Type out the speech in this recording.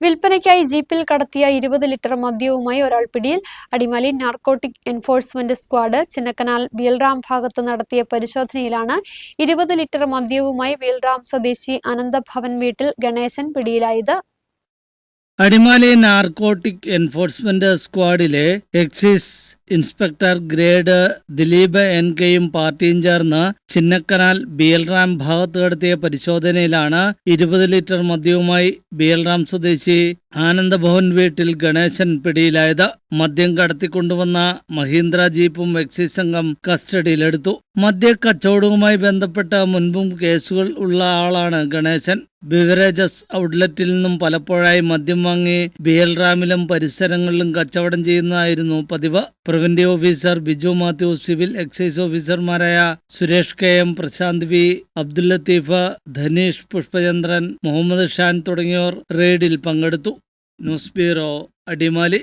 വിൽപ്പനയ്ക്കായി ജീപ്പിൽ കടത്തിയ ഇരുപത് ലിറ്റർ മദ്യവുമായി ഒരാൾ പിടിയിൽ Adimali narcotic enforcement squad Chinnakanal വീൽറാം ഭാഗത്ത് നടത്തിയ പരിശോധനയിലാണ് ഇരുപത് ലിറ്റർ മദ്യവുമായി വീൽറാം സ്വദേശി അനന്തഭവൻ വീട്ടിൽ ഗണേശൻ പിടിയിലായത്. Adimali narcotic enforcement സ്ക്വാഡിലെ excise inspector grade Dileep N കെയും പാർട്ടിയും ചേർന്ന് ചിന്നക്കനാൽ ബിയൽറാം ഭാഗത്ത് നടത്തിയ പരിശോധനയിലാണ് ഇരുപത് ലിറ്റർ മദ്യവുമായി ബിയൽറാം സ്വദേശി ആനന്ദഭവൻ വീട്ടിൽ ഗണേശൻ പിടിയിലായത്. മദ്യം കടത്തിക്കൊണ്ടുവന്ന മഹീന്ദ്ര ജീപ്പും എക്സൈസ് സംഘം കസ്റ്റഡിയിലെടുത്തു. മദ്യ കച്ചവടവുമായി ബന്ധപ്പെട്ട മുൻപും കേസുകൾ ഉള്ള ആളാണ് ഗണേശൻ. ബിവറേജസ് ഔട്ട്ലെറ്റിൽ നിന്നും പലപ്പോഴായി മദ്യം വാങ്ങി ബിയൽറാമിലും പരിസരങ്ങളിലും കച്ചവടം ചെയ്യുന്നതായിരുന്നു പതിവ്. Preventive officer Biju Mathew civil excise ഓഫീസർമാരായ Suresh K M Prashanth V Abdul Latheef Dhaneesh Pushpachandran Muhammad Shan തുടങ്ങിയവർ റെയ്ഡിൽ പങ്കെടുത്തു. News bureau Adimali.